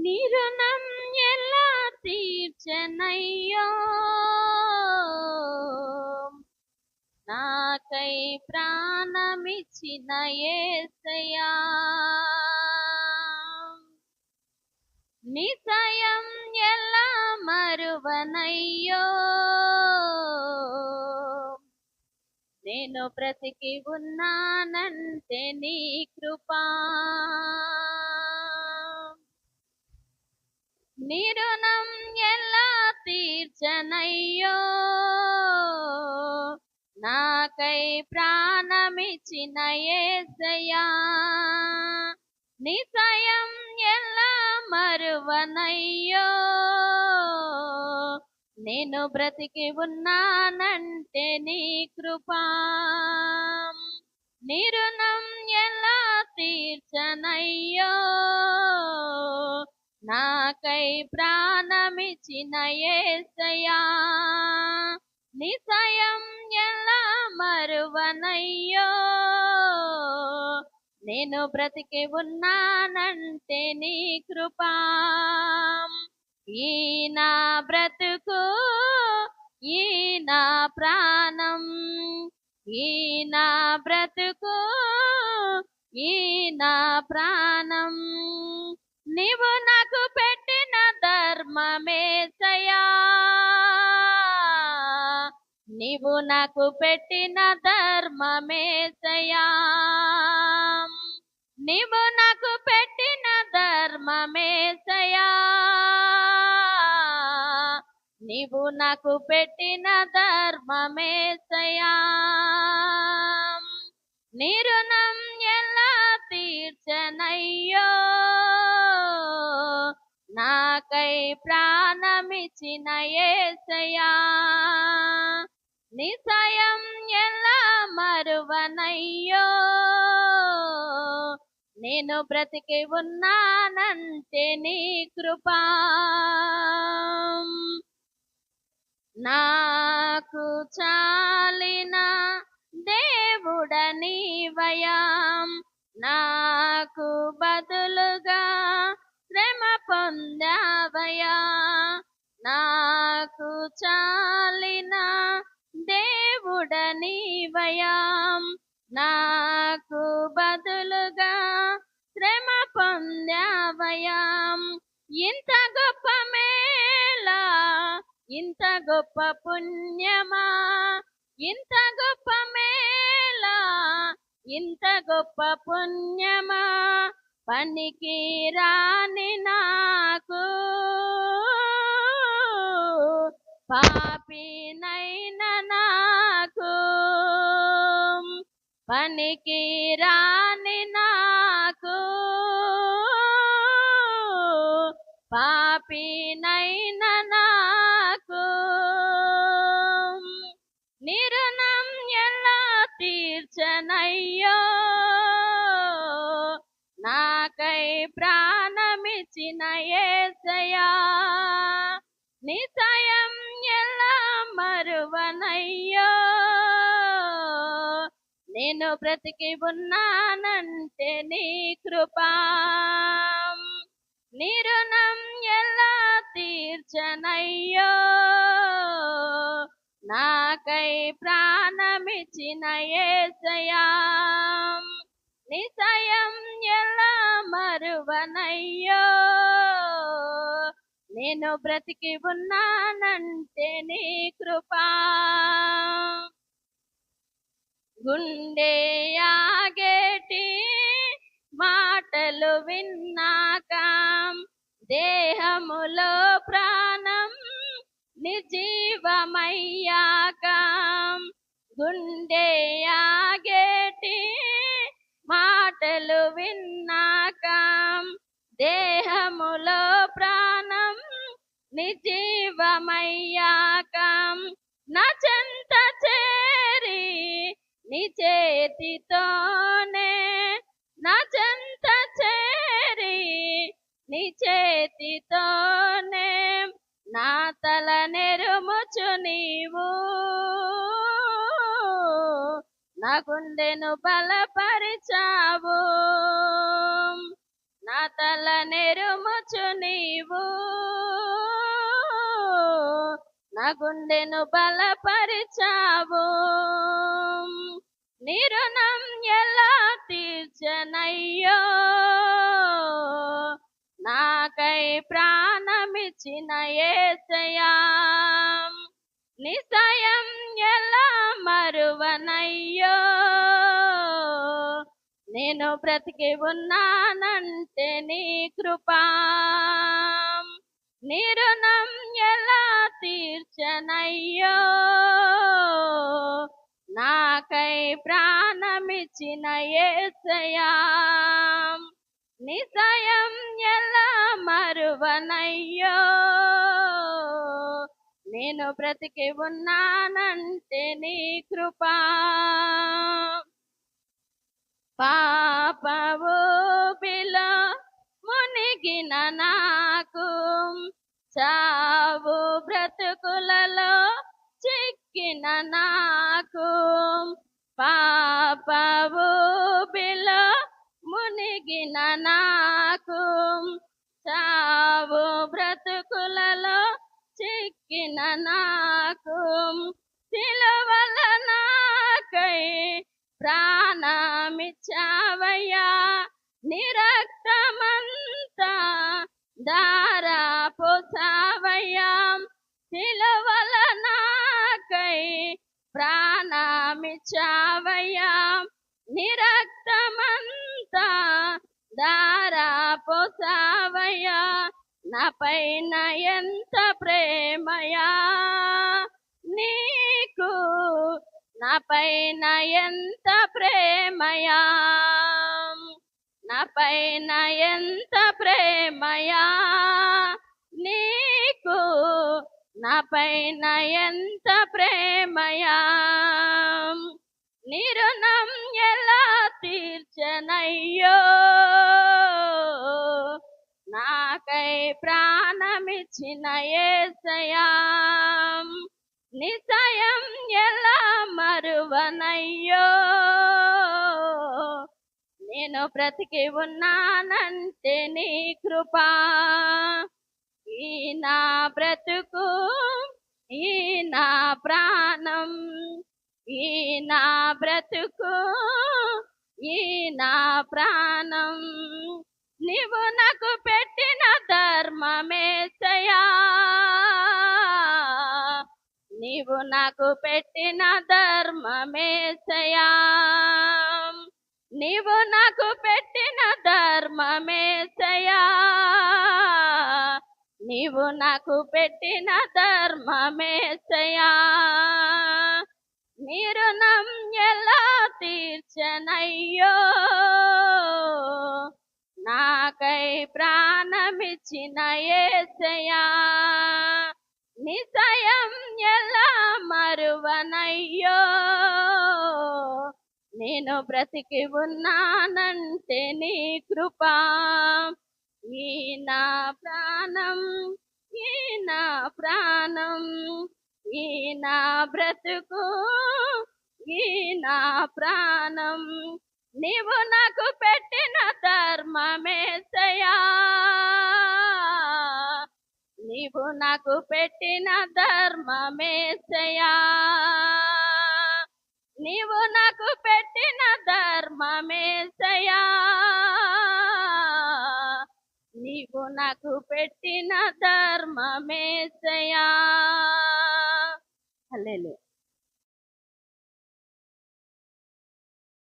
నిరుణం ఎలా తీర్చనయ్యో? నాకై ప్రాణమిచ్చిన ఏసయా నిసయం ఎలా మరువనయ్యో? నేను బ్రతికి ఉన్నానంటే నీ కృపా. నీ రుణం ఎలా తీర్చనయ్యో? నాకై ప్రాణమిచ్చిన యేసయ్యా నిసయం ఎలా మరువనయ్యో? నేను బ్రతికి ఉన్నానంటే నీ కృపా నిరుణం ఎలా తీర్చనయ్యో? నాకై ప్రాణమిచ్చిన ఏసయా నిసయం ఎలా మరువనయ్యో? నేను బ్రతికి ఉన్నానంటే నీ కృపా. ఈ నా బ్రతుకు ఈ నా ప్రాణం ఈ నా బ్రతుకు ఈ నా ప్రాణం. నీవు నాకు పెట్టిన ధర్మమేసయా నీవు నాకు పెట్టిన ధర్మమేసయా నీవు నాకు పెట్టిన ధర్మమేసయా నీవు నాకు పెట్టిన ధర్మమేసయా నిరుణం ఎలా తీర్చనయ్యో? నాకై ప్రాణమిచ్చిన ఏసయా నిసయం ఎలా మరువనయ్యో. నేను బ్రతికి ఉన్నానంటే నీ కృపా. నాకు చాలిన దేవుడనీవయాం నాకు బదులుగా శ్రమ పొందావయా నాకు చాలిన దేవుడనీవయాం నాకు బదులుగా శ్రమ పొందావయాం ఇంత గొప్ప మేలా ఇంత గొప్ప పుణ్యమా? ఇంత గొప్ప మేలా ఇంత గొప్ప పుణ్యమా? పనికి రాని నాకు పాపినైన నాకు పనికి రాని నాకు పాపినైన నాకు నిరుణం ఎలా తీర్చనయ్యో? నాకై ప్రాణమిచ్చిన ఏసయా నిసయం ఎలా మరువనయ్యో? నేను బ్రతికి ఉన్నానంటే నీ కృపా నిరుణం ఎలా తీర్చనయ్యో? నాకై ప్రాణమిచ్చిన ఏసయా నిసయం ఎలా మరువనయ్యో? నేను బ్రతికి ఉన్నానంటే నీ కృపా. గుండె ఆగేటి మాటలు విన్నాక దేహములో ప్రాణం నిర్జీవమయ్యాక గుండె ఆగేటి మాటలు విన్నాక దేహములో ప్రాణం నిజీవమయ్యాక నా చెంత చేరి నీ చేతితోనే నా గుండెను బలపరిచావు. నా తల నెరుముచు నీవు. నా గుండెను బలపరిచావు నిరుణం ఎలా తీర్చనయ్యో. నాకై ప్రాణమిచ్చిన ఏసయా నిశయం ఎలా మరువనయ్యో? నేను బ్రతికి ఉన్నానంటే నీ కృపా. నిరుణం ఎలా తీర్చనయ్యో? నాకై ప్రాణమిచ్చిన ఏసయా నిశయం ఎలా మరువనయ్యో? నేను బ్రతికి ఉన్నానంటే నీ కృపా. పాపవూపిలో మునిగిన నాకు చావు బ్రతుకులలో చిక్కిన నాకు పాపవూపిలో మునిగిన నాకు చావు బ్రతుకులలో చిక్కిన నాకు సిలువల నాకై ప్రాణమిచ్చావయ్యా. నిరక్తమంతా దారా పోసావయ్యా. సిలువల నాకై ప్రాణమిచ్చావయ్యా. నిరక్తమంతా దారా పోసావయ్యా. నా పైన ఎంత ప్రేమయా? నీకు నా పైన ఎంత ప్రేమయా? నా పైన ఎంత ప్రేమయా? నీకు నా పైన ఎంత ప్రేమయా? నిరుణం ఎలా తీర్చనయ్యో? నాకై ప్రాణమిచ్చిన ఏసయా నిశయం ఎలా మరువనయ్యో? నేను బ్రతికి ఉన్నానంటే నీ కృపా. ఈ నా బ్రతుకు ఈ నా ప్రాణం ఈ నా బ్రతుకు ఈ నా ప్రాణం. నీవు నాకు ధర్మమేసయా నీవు నాకు పెట్టిన ధర్మమేసయా నీవు నాకు పెట్టిన ధర్మమేసయా నీవు నాకు పెట్టిన ధర్మమేసయా నిరుణం ఎలా తీర్చనయ్యో? నాకై ప్రాణమిచ్చిన ఏసయా నిశయం ఎలా మరువనయ్యో? నేను బ్రతికి ఉన్నానంటే నీ కృపా ఈ నా ప్రాణం ఈ నా ప్రాణం ఈ నా బ్రతుకు ఈ నా ప్రాణం. నీవు నాకు పెట్టిన ధర్మమేసయా నీవు నాకు పెట్టిన ధర్మమేసయా నీవు నాకు పెట్టిన ధర్మమేసయా నీవు నాకు పెట్టిన ధర్మమేసయా హల్లెలూయా.